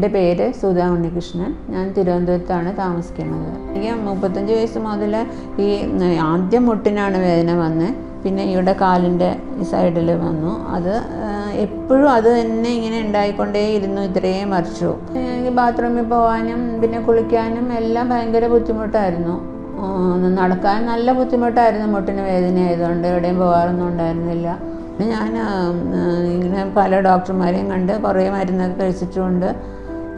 എന്റെ പേര് സുധാ ഉണ്ണികൃഷ്ണൻ. ഞാൻ തിരുവനന്തപുരത്താണ് താമസിക്കുന്നത്. എനിക്ക് മുപ്പത്തഞ്ച് വയസ്സ് മുതൽ ഈ ആദ്യം മുട്ടിനാണ് വേദന വന്ന് പിന്നെ ഇവിടെ കാലിന്റെ സൈഡിൽ വന്നു. അത് എപ്പോഴും അത് തന്നെ ഇങ്ങനെ ഉണ്ടായിക്കൊണ്ടേ ഇരുന്നു ഇത്രയും മറിച്ചു ബാത്റൂമിൽ പോകാനും പിന്നെ കുളിക്കാനും എല്ലാം ഭയങ്കര ബുദ്ധിമുട്ടായിരുന്നു. നടക്കാൻ നല്ല ബുദ്ധിമുട്ടായിരുന്നു മുട്ടിന് വേദന ആയതുകൊണ്ട് എവിടെയും പോകാറൊന്നും ഉണ്ടായിരുന്നില്ല. ഞാൻ ഇങ്ങനെ പല ഡോക്ടർമാരെയും കണ്ട് കുറേ മരുന്നൊക്കെ കഴിച്ചിട്ടുമുണ്ട്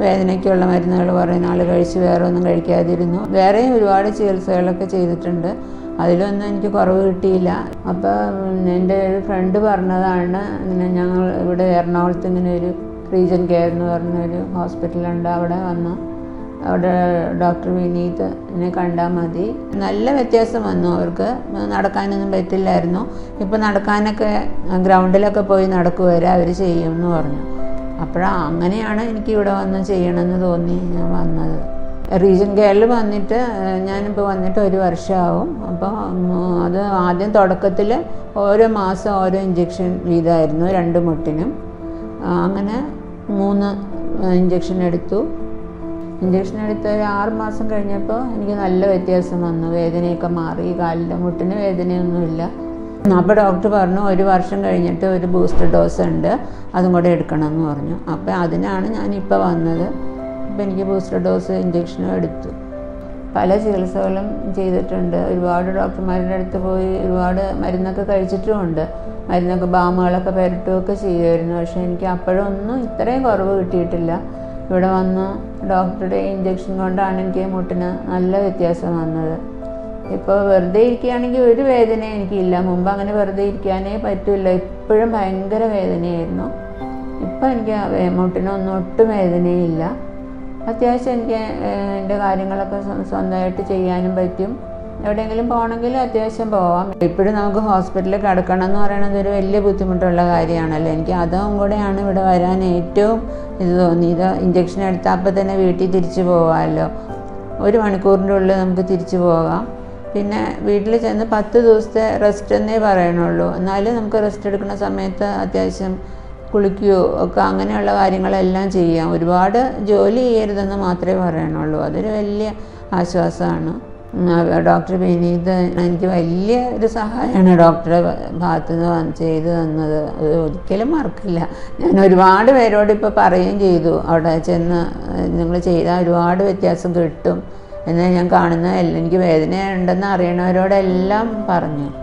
വേദനയ്ക്കുള്ള മരുന്നുകൾ കുറേ നാൾ കഴിച്ച് വേറെ ഒന്നും കഴിക്കാതിരുന്നു. വേറെയും ഒരുപാട് ചികിത്സകളൊക്കെ ചെയ്തിട്ടുണ്ട്. അതിലൊന്നും എനിക്ക് കുറവ് കിട്ടിയില്ല. അപ്പോൾ എന്റെ ഒരു ഫ്രണ്ട് പറഞ്ഞതാണ് ഇങ്ങനെ ഞങ്ങൾ ഇവിടെ എറണാകുളത്ത് ഇങ്ങനെ ഒരു റീജൻ കെയർ എന്ന് പറഞ്ഞൊരു ഹോസ്പിറ്റലുണ്ട് അവിടെ വന്നു. അവിടെ ഡോക്ടർ വിനീത് എന്നെ കണ്ടാൽ മതി. നല്ല വ്യത്യാസം വന്നു. അവർക്ക് നടക്കാനൊന്നും പറ്റില്ലായിരുന്നു. ഇപ്പോൾ നടക്കാനൊക്കെ ഗ്രൗണ്ടിലൊക്കെ പോയി നടക്കുവരെ അവർ ചെയ്യുമെന്ന് പറഞ്ഞു. അപ്പോഴാ അങ്ങനെയാണ് എനിക്ക് ഇവിടെ വന്ന് ചെയ്യണമെന്ന് തോന്നി ഞാൻ വന്നത്. റീജൻ കെയറിൽ വന്നിട്ട് ഞാനിപ്പോൾ വന്നിട്ട് ഒരു വർഷമാവും. അപ്പോൾ അത് ആദ്യം തുടക്കത്തിൽ ഓരോ മാസം ഓരോ ഇഞ്ചക്ഷൻ വീതമായിരുന്നു രണ്ട് മുട്ടിനും. അങ്ങനെ മൂന്ന് ഇഞ്ചക്ഷൻ എടുത്തു. ഇഞ്ചക്ഷൻ എടുത്ത് ഒരു ആറ് മാസം കഴിഞ്ഞപ്പോൾ എനിക്ക് നല്ല വ്യത്യാസം വന്നു. വേദനയൊക്കെ മാറി. കാലിന്റെ മുട്ടിന് വേദനയൊന്നുമില്ല. അപ്പോൾ ഡോക്ടർ പറഞ്ഞു ഒരു വർഷം കഴിഞ്ഞിട്ട് ഒരു ബൂസ്റ്റർ ഡോസ് ഉണ്ട് അതും കൂടെ എടുക്കണം എന്ന് പറഞ്ഞു. അപ്പോൾ അതിനാണ് ഞാനിപ്പോൾ വന്നത്. അപ്പോൾ എനിക്ക് ബൂസ്റ്റർ ഡോസ് ഇഞ്ചക്ഷനും എടുത്തു. പല ചികിത്സകളും ചെയ്തിട്ടുണ്ട്. ഒരുപാട് ഡോക്ടർമാരുടെ അടുത്ത് പോയി ഒരുപാട് മരുന്നൊക്കെ കഴിച്ചിട്ടുമുണ്ട്. മരുന്നൊക്കെ ബാമുകളൊക്കെ പുരട്ടുകയൊക്കെ ചെയ്യുമായിരുന്നു. പക്ഷേ എനിക്ക് അപ്പോഴൊന്നും ഇത്രയും കുറവ് കിട്ടിയിട്ടില്ല. ഇവിടെ വന്ന് ഡോക്ടറുടെ ഇഞ്ചക്ഷൻ കൊണ്ടാണ് എനിക്ക് മുട്ടിന് നല്ല വ്യത്യാസം വന്നത്. ഇപ്പോൾ വെറുതെ ഇരിക്കുകയാണെങ്കിൽ ഒരു വേദന എനിക്കില്ല. മുമ്പ് അങ്ങനെ വെറുതെ ഇരിക്കാനേ പറ്റില്ല. ഇപ്പോഴും ഭയങ്കര വേദനയായിരുന്നു. ഇപ്പം എനിക്ക് ആ വേ- മുട്ടിനൊന്നും ഒട്ടും വേദനയില്ല. അത്യാവശ്യം എനിക്ക് എന്റെ കാര്യങ്ങളൊക്കെ സ്വ- സ്വന്തമായിട്ട് ചെയ്യാനും പറ്റും. എവിടെയെങ്കിലും പോകണമെങ്കിൽ അത്യാവശ്യം പോവാം. ഇപ്പോഴും നമുക്ക് ഹോസ്പിറ്റലിൽ കിടക്കണം എന്ന് പറയുന്നത് ഒരു വലിയ ബുദ്ധിമുട്ടുള്ള കാര്യമാണല്ലോ. എനിക്ക് അതും കൂടെയാണ് ഇവിടെ വരാൻ ഏറ്റവും ഇത് തോന്നിയത് ഇഞ്ചക്ഷൻ എടുത്താൽ അപ്പം തന്നെ വീട്ടിൽ തിരിച്ചു പോകാമല്ലോ ഒരു മണിക്കൂറിന്റെ ഉള്ളിൽ നമുക്ക് തിരിച്ചു പോകാം. പിന്നെ വീട്ടിൽ ചെന്ന് പത്ത് ദിവസത്തെ റെസ്റ്റ് എന്നേ പറയണുള്ളൂ. എന്നാലും നമുക്ക് റെസ്റ്റ് എടുക്കുന്ന സമയത്ത് അത്യാവശ്യം കുളിക്കുകയോ ഒക്കെ അങ്ങനെയുള്ള കാര്യങ്ങളെല്ലാം ചെയ്യാം. ഒരുപാട് ജോലി ചെയ്യരുതെന്ന് മാത്രമേ പറയണുള്ളൂ. അതൊരു വലിയ ആശ്വാസമാണ്. ഡോക്ടർ വിനീത് എനിക്ക് വലിയ ഒരു സഹായമാണ് ഡോക്ടറെ ഭാഗത്ത് നിന്ന് ചെയ്തു തന്നത്. അത് ഒരിക്കലും മറക്കില്ല. ഞാൻ ഒരുപാട് പേരോട് ഇപ്പോൾ പറയുകയും ചെയ്തു. അവിടെ ചെന്ന് നിങ്ങൾ ചെയ്താൽ ഒരുപാട് വ്യത്യാസം കിട്ടും. എന്ന് ഞാൻ കാണുന്ന എനിക്ക് വേദന ഉണ്ടെന്ന് അറിയണവരോടെല്ലാം പറഞ്ഞു.